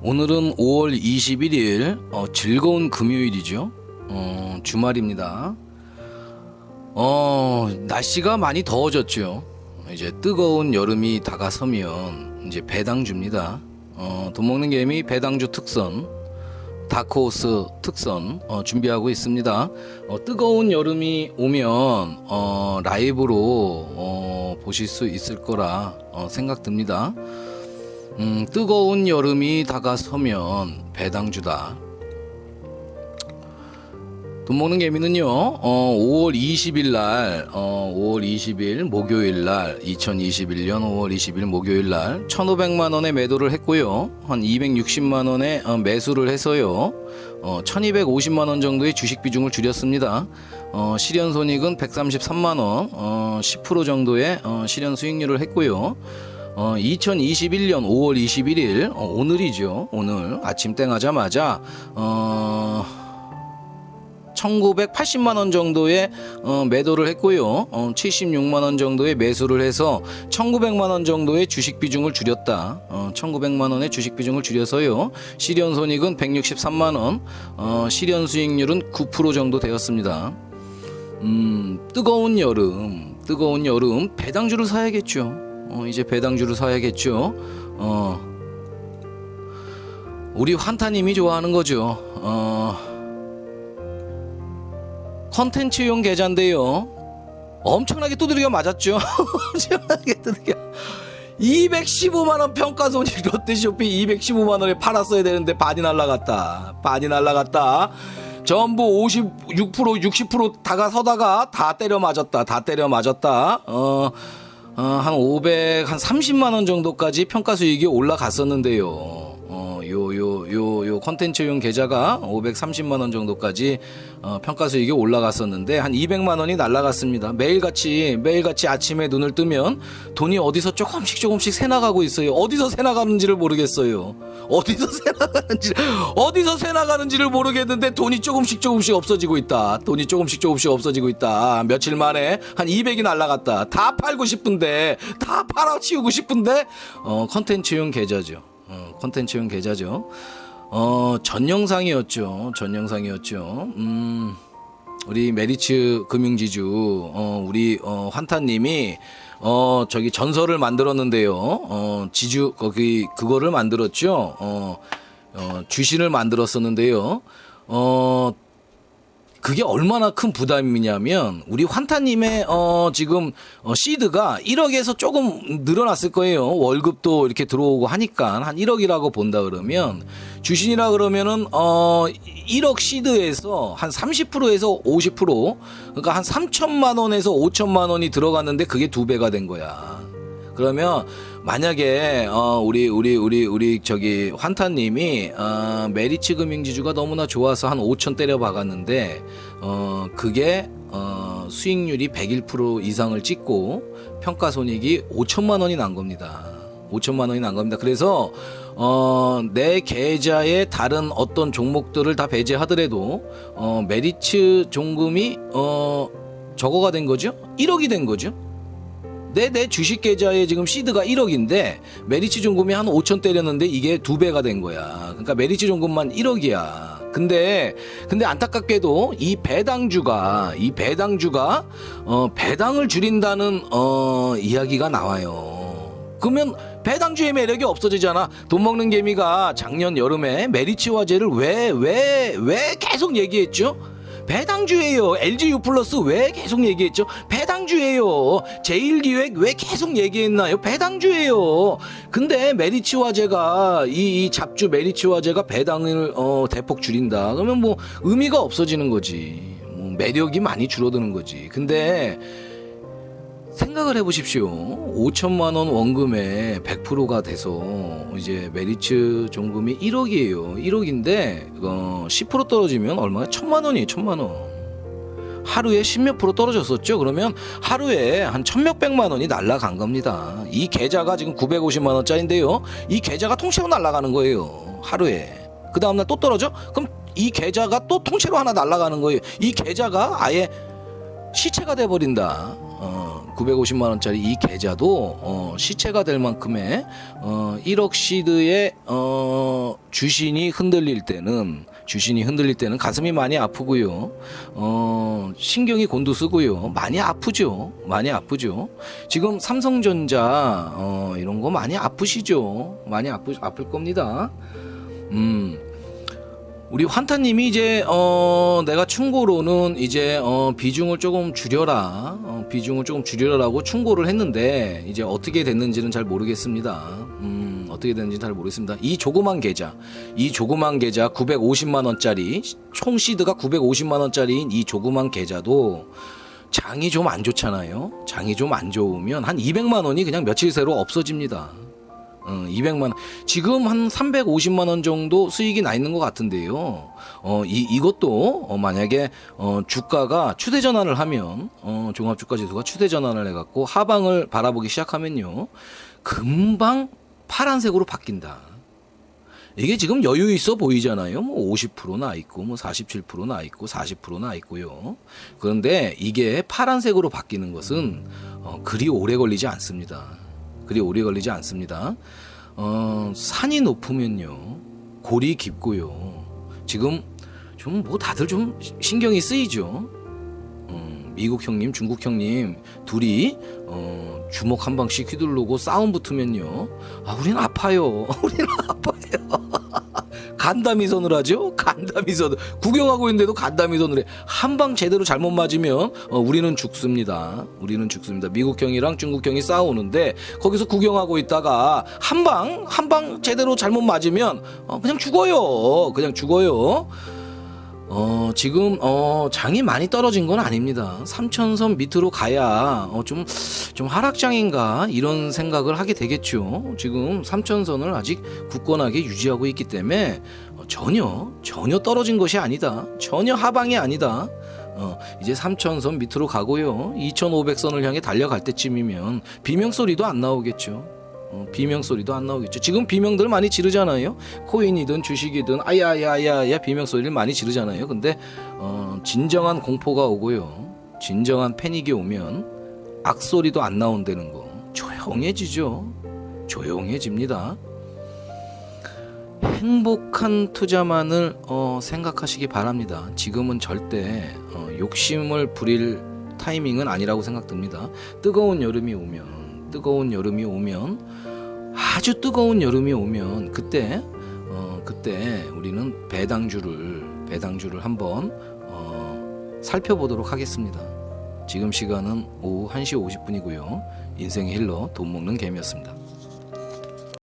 오늘은 5월 21일 어, 즐거운 금요일이죠. 어, 주말입니다. 어, 날씨가 많이 더워졌죠. 이제 뜨거운 여름이 다가서면 이제 배당주입니다. 어, 돈 먹는 개미 배당주 특선, 다크호스 특선 어, 준비하고 있습니다. 어, 뜨거운 여름이 오면 어, 라이브로 어, 보실 수 있을 거라 어, 생각됩니다. 음, 뜨거운 여름이 다가서면 배당주다. 돈 먹는 개미는요, 어, 5월 20일 날, 어, 5월 20일 목요일 날, 2021년 5월 20일 목요일 날, 1,500만 원에 매도를 했고요. 한 260만 원에 어, 매수를 해서요, 어, 1,250만 원 정도의 주식 비중을 줄였습니다. 어, 실현 손익은 133만 원, 어, 10% 정도의 어, 실현 수익률을 했고요. 어, 2021년 5월 21일 어, 오늘이죠. 오늘 아침 땡 하자마자 어, 1980만 원 정도의 어, 매도를 했고요. 어, 76만 원 정도의 매수를 해서 1900만 원 정도의 주식 비중을 줄였다. 어, 1900만 원의 주식 비중을 줄여서요. 실현 손익은 163만 원, 어, 실현 수익률은 9% 정도 되었습니다. 음, 뜨거운 여름, 뜨거운 여름 배당주를 사야겠죠. 어, 이제 배당주를 사야겠죠. 어, 우리 환타님이 좋아하는 거죠. 어, 컨텐츠용 계좌인데요. 엄청나게 두드려 맞았죠. 엄청나게 두드려. 215만 원 평가 손익 롯데쇼핑 215만 원에 팔았어야 되는데 반이 날라갔다. 반이 날라갔다. 전부 56% 60% 다가서다가 다 때려 맞았다. 다 때려 맞았다. 어, 어, 한 500, 한 30만 원 정도까지 평가 수익이 올라갔었는데요. 어, 요, 요, 요, 요 컨텐츠용 계좌가 530만 원 정도까지 어, 평가 수익이 올라갔었는데 한 200만 원이 날라갔습니다. 매일같이, 매일같이 아침에 눈을 뜨면 돈이 어디서 조금씩 조금씩 새나가고 있어요. 어디서 새나가는지를 모르겠어요. 어디서 새나가는지, 어디서 새나가는지를 모르겠는데 돈이 조금씩 조금씩 없어지고 있다. 돈이 조금씩 조금씩 없어지고 있다. 며칠 만에 한 200이 날라갔다. 다 팔고 싶은데, 다 팔아치우고 싶은데, 어, 컨텐츠용 계좌죠. 어, 컨텐츠용 계좌죠. 어, 전 영상이었죠. 전 영상이었죠. 음, 우리 메리츠 금융지주, 어, 우리, 어, 환타님이, 어, 저기 전설을 만들었는데요. 어, 지주, 거기, 그거를 만들었죠. 어, 어, 주신을 만들었었는데요. 어, 그게 얼마나 큰 부담이냐면 우리 환타님의 어 지금 어 시드가 1억에서 조금 늘어났을 거예요. 월급도 이렇게 들어오고 하니까 한 1억이라고 본다 그러면 주신이라 그러면은 어 1억 시드에서 한 30%에서 50% 그러니까 한 3천만 원에서 5천만 원이 들어갔는데 그게 두 배가 된 거야. 그러면 만약에 어 우리 우리 우리 우리 저기 환타님이 어 메리츠 금융지주가 너무나 좋아서 한 5천 때려 박았는데 어 그게 어 수익률이 101% 이상을 찍고 평가 손익이 5천만 원이 난 겁니다. 5천만 원이 난 겁니다. 그래서 어, 내 계좌에 다른 어떤 종목들을 다 배제하더라도 어, 메리츠 종금이 어, 저거가 된 거죠? 1억이 된 거죠? 내, 내 주식 계좌에 지금 시드가 1억인데 메리츠 종금이 한 5천 때렸는데 이게 두 배가 된 거야. 그러니까 메리츠 종금만 1억이야. 근데 근데 안타깝게도 이 배당주가 이 배당주가 어 배당을 줄인다는 어 이야기가 나와요. 그러면 배당주의 매력이 없어지잖아. 돈 먹는 개미가 작년 여름에 메리츠 화재를 왜 왜 왜 계속 얘기했죠? 배당주예요. LGU 플러스 왜 계속 얘기했죠? 배당주예요. 제일기획 왜 계속 얘기했나요? 배당주예요. 근데 메리츠 화재가 이, 이 잡주 메리츠 화재가 배당을 어, 대폭 줄인다. 그러면 뭐 의미가 없어지는 거지. 뭐 매력이 많이 줄어드는 거지. 근데 생각을 해보십시오. 5천만 원 원금에 100%가 돼서 이제 메리츠 종금이 1억이에요. 1억인데 어, 10% 떨어지면 얼마야? 천만 원이에요. 천만 원. 하루에 10몇 프로 떨어졌었죠. 그러면 하루에 한 천몇백만 원이 날라간 겁니다. 이 계좌가 지금 950만 원짜리인데요. 이 계좌가 통째로 날라가는 거예요. 하루에. 그 다음날 또 떨어져? 그럼 이 계좌가 또 통째로 하나 날라가는 거예요. 이 계좌가 아예 시체가 돼버린다. 어, 950만 원짜리 이 계좌도 어, 시체가 될 만큼의 어, 1억 시드의 어, 주신이 흔들릴 때는 주신이 흔들릴 때는 가슴이 많이 아프고요. 어, 신경이 곤두서고요. 많이 아프죠. 많이 아프죠. 지금 삼성전자 어, 이런 거 많이 아프시죠. 많이 아프 아플 겁니다. 음. 우리 환타님이 이제 어 내가 충고로는 이제 어 비중을 조금 줄여라 어, 비중을 조금 줄여라라고 충고를 했는데 이제 어떻게 됐는지는 잘 모르겠습니다. 음 어떻게 됐는지 잘 모르겠습니다. 이 조그만 계좌 이 조그만 계좌 950만 원짜리 총 시드가 950만 원짜리인 이 조그만 계좌도 장이 좀 안 좋잖아요. 장이 좀 안 좋으면 한 200만 원이 그냥 며칠 새로 없어집니다. 어, 200만 원. 지금 한 350만 원 정도 수익이 나 있는 것 같은데요. 어, 이 이것도 어, 만약에 어, 주가가 추세 전환을 하면 어, 종합 주가 지수가 추세 전환을 해 갖고 하방을 바라보기 시작하면요. 금방 파란색으로 바뀐다. 이게 지금 여유 있어 보이잖아요. 뭐 50%나 있고 뭐 47%나 있고 40%나 있고요. 그런데 이게 파란색으로 바뀌는 것은 어, 그리 오래 걸리지 않습니다. 그리 오래 걸리지 않습니다. 어, 산이 높으면요. 골이 깊고요. 지금 좀 뭐 다들 좀 신경이 쓰이죠. 음, 미국 형님, 중국 형님 둘이 어, 주먹 한 방씩 휘두르고 싸움 붙으면요. 아, 우린 아파요. 우리는 아파요. 간담이 선을 하죠. 간담이 선. 구경하고 있는데도 간담이 선을 해. 한 방 제대로 잘못 맞으면 어, 우리는 죽습니다. 우리는 죽습니다. 미국 형이랑 중국 형이 싸우는데 거기서 구경하고 있다가 한 방 한 방 제대로 잘못 맞으면 어, 그냥 죽어요. 그냥 죽어요. 어, 지금, 어, 장이 많이 떨어진 건 아닙니다. 3천선 밑으로 가야, 어, 좀, 좀 하락장인가? 이런 생각을 하게 되겠죠. 지금 3천선을 아직 굳건하게 유지하고 있기 때문에, 어, 전혀, 전혀 떨어진 것이 아니다. 전혀 하방이 아니다. 어, 이제 3천선 밑으로 가고요. 2,500선을 향해 달려갈 때쯤이면 비명 소리도 안 나오겠죠. 어, 비명 소리도 안 나오겠죠. 지금 비명들 많이 지르잖아요. 코인이든 주식이든 아야야야야 비명 소리를 많이 지르잖아요. 근데 어, 진정한 공포가 오고요. 진정한 패닉이 오면 악소리도 안 나온다는 거 조용해지죠. 조용해집니다. 행복한 투자만을 어, 생각하시기 바랍니다. 지금은 절대 어, 욕심을 부릴 타이밍은 아니라고 생각됩니다. 뜨거운 여름이 오면 뜨거운 여름이 오면 아주 뜨거운 여름이 오면 그때 어, 그때 우리는 배당주를 배당주를 한번 어, 살펴보도록 하겠습니다. 지금 시간은 오후 1시 50분이고요. 인생의 힐러 돈 먹는 개미였습니다.